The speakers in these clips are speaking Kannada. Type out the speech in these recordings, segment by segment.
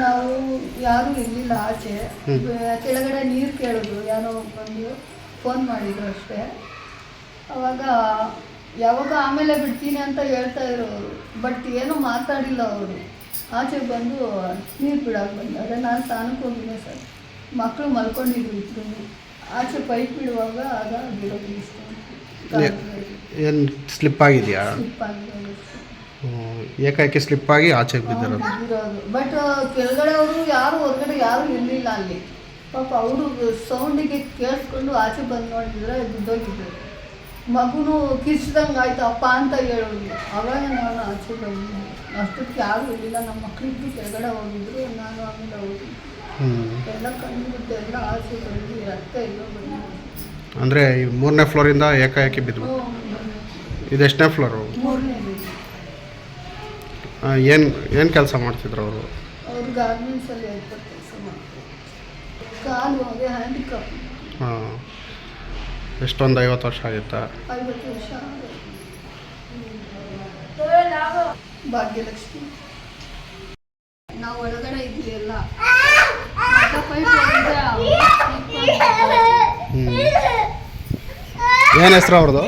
ನಾವು ಯಾರು ಇರಲಿಲ್ಲ ಆಚೆ. ಕೆಳಗಡೆ ನೀರು ಕೇಳಿದ್ರು ಯಾರೋ ಬಂದು ಫೋನ್ ಮಾಡಿದ್ರು ಅಷ್ಟೇ. ಅವಾಗ ಯಾವಾಗ ಆಮೇಲೆ ಬಿಡ್ತೀನಿ ಅಂತ ಹೇಳ್ತಾ ಇರೋರು ಬಟ್ ಏನೂ ಮಾತಾಡಿಲ್ಲ ಅವರು. ಆಚೆ ಬಂದು ನೀರು ಬಿಡಕ್ಕೆ ಬಂದಾರೆ ನಾನು ಸ್ನಾನಕ್ಕೆ ಹೋಗಿದ್ದೆ ಸರ್. ಮಕ್ಕಳು ಮಲ್ಕೊಂಡಿದ್ರು ಇದ್ರು ಆಚೆ ಪೈಪ್ ಬಿಡುವಾಗ ಆಗ ಬಿಡೋದು ಇಷ್ಟ ಏನು ಸ್ಲಿಪ್ ಆಗಿದೆಯಾ? ಸ್ಲಿಪ್ ಆಗಿರೋದು. ಹ್ಮ್. ಏಕಾಏಕಿ ಸ್ಲಿಪ್ ಆಗಿ ಆಚೆ ಬಿದ್ದಿರೋದು. ಬಟ್ ಕೆಳಗಡೆ ಅವರು ಯಾರು ಹೊರಗಡೆ ಯಾರು ಇರಲಿಲ್ಲ ಅಲ್ಲಿ. ಪಾಪ ಅವರು ಸೌಂಡಿಗೆ ಕೇಳಿಸ್ಕೊಂಡು ಆಚೆ ಬಂದು ನೋಡಿದ್ರೆ ಬಿದ್ದೋಗಿದ್ರು. ಮಗುನು ಕಿರ್ಚ್ದಂಗೆ ಆಯ್ತು ಅಪ್ಪ ಅಂತ ಹೇಳೋದು. ಅವಾಗ ನಾನು ಆಚೆ ಬಂದೆ. ಅಷ್ಟಕ್ಕೆ ಯಾರು ಇರಲಿಲ್ಲ. ನಮ್ಮ ಮಕ್ಕಳಿದ್ದು ಕೆಳಗಡೆ ಹೋಗಿದ್ರು ನಾನು ಆಮೇಲೆ ಹೋಗಿ ಎಲ್ಲ ಕಣ್ಣಿಬಿಟ್ಟು ಎಲ್ಲ ಆಚೆ ಬಂದು ರಕ್ತ ಎಲ್ಲ ಬಂದು ಅಂದರೆ ಈ ಮೂರನೇ ಫ್ಲೋರಿಂದ ಏಕಾಏಕಿ ಬಿದ್ದು. ಇದೆಷ್ಟನೇ ಫ್ಲೋರು ಮೂರನೇ ಏನು ಏನು ಕೆಲಸ ಮಾಡ್ತಿದ್ರು ಅವರು? ಅವ್ರು ಗಾರ್ಮೆಂಟ್ಸಲ್ಲಿ ಏರ್ಪೋರ್ಟ್ ಕೆಲಸ ಮಾಡ್ತಾರೆ ಕಾಲು ಅದೇ ಹ್ಯಾಂಡಿಕಾಪ್ ಹಾಂ. ಎಷ್ಟೊಂದು ಐವತ್ತು ವರ್ಷ ಆಗಿತ್ತಾ? ಐವತ್ತು ವರ್ಷ ಭಾಗ್ಯಲಕ್ಷ್ಮಿ. ನಾವು ಒಳಗಡೆ ಇದ್ವಿ ಎಲ್ಲ. ಮತ್ತೆ ಹ್ಞೂ ಏನು ಹೆಸರು ಅವ್ರದ್ದು?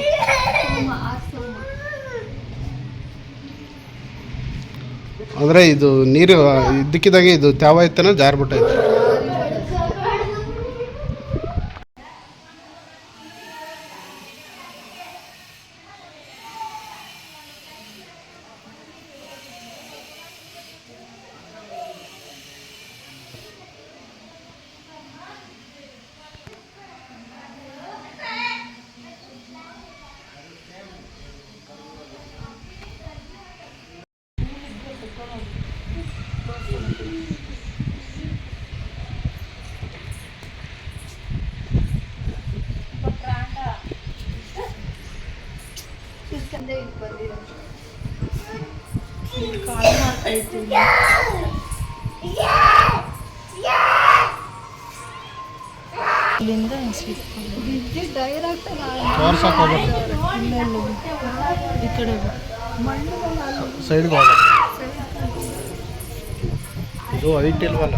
ಅಂದರೆ ಇದು ನೀರು ಇದ್ದಕ್ಕಿದ್ದಾಗೆ ಇದು ತ್ಯಾವ ಇತ್ತನ ಜಾರ್ಬಿಟ್ಟೈತೆ. ಇಲ್ಲಿಂದ ವಿದ್ಯುತ್ ಡೈರೆಕ್ಟ್ ಈ ಕಡೆ ಸೈಡ್ ಇದು ಹೈಟ್ ಇಲ್ವಲ್ಲ